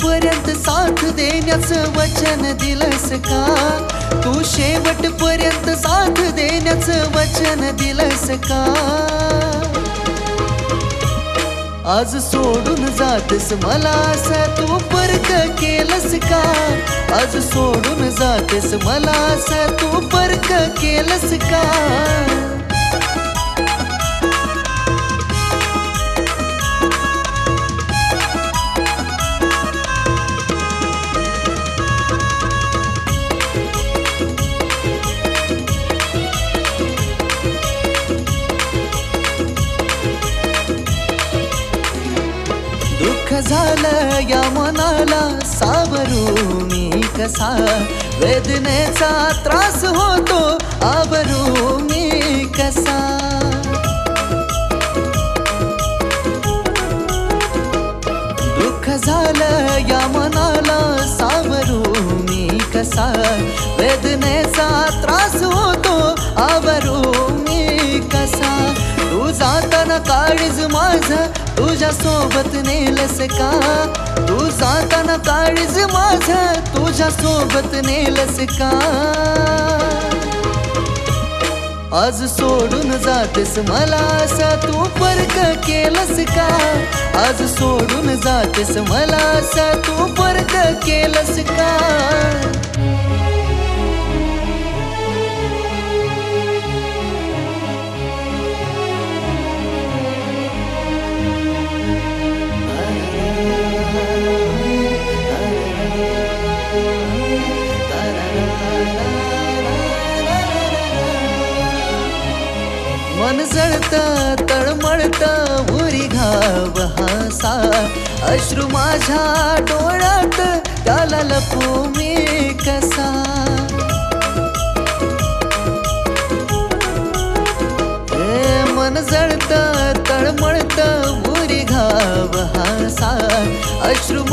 शेवटपर्यंत साथ देण्याचं वचन दिलंस का? तू शेवटपर्यंत साथ देण्याचं वचन दिलंस का? आज सोडून जातस मला असं तू परत केलंस का? आज सोडून जातस मला असं तू परत केलंस का? झालं या मनाला सावरू मी कसा? वेदनेचा त्रास होतो आबरू मी कसा? दुःख झालं या मनाला सावरू मी कसा? वेदनेचा त्रास होतो काळीज माझ तुझ्या सोबत नेलस का? तू जाताना काळीज माझ तुझ्या सोबत नेलस का? आज सोडून जातेस मला असा तू परक केलस का? आज सोडून जातेस मला असा तू परक केलस का? मन जळत तळमळत उरी घाव हसा. अश्रू माझ्या डोळ्यात त्याला लपू मी कसा? ए, मन जळत तळमळत उरी घाव हसा. अश्रू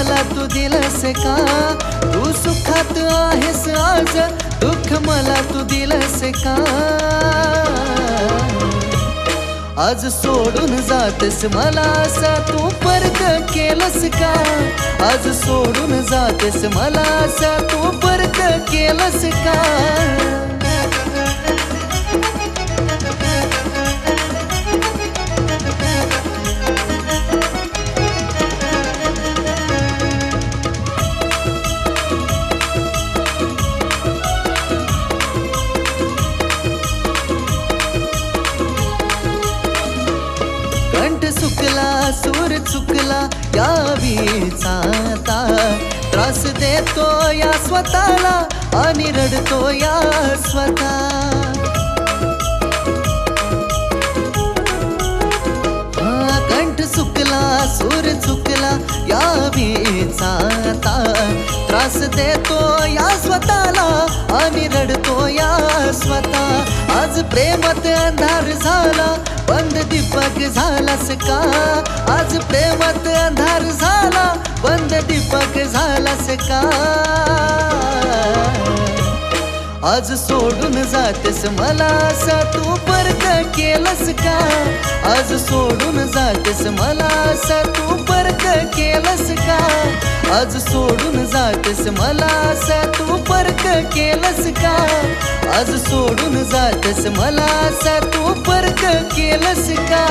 मला तू दिलस का? तू सुखात आहेस आज दुःख मला तू दिलस का? आज सोडून जातस मला असा तू परक केलस का? आज सोडून जातस मला असा तू परक केलस का? सूर चुकला या विचाता त्रास देतो या स्वतःला आणि रडतो या स्वतः. देतो या स्वतःला. आणि रडतो या स्वतः. आज प्रेमात अंधार झाला बंद दीपक झालास का? आज प्रेमात अंधार झाला बंद दीपक झालास का? आज सोडून जातेस मला असा तू परत केलंस का? आज सोडून जातेस मला असा तू परत केलस का? आज सोडून जातेस मला असा तू परक केलस का? आज सोडून जातेस मला असा तू परक केलस का?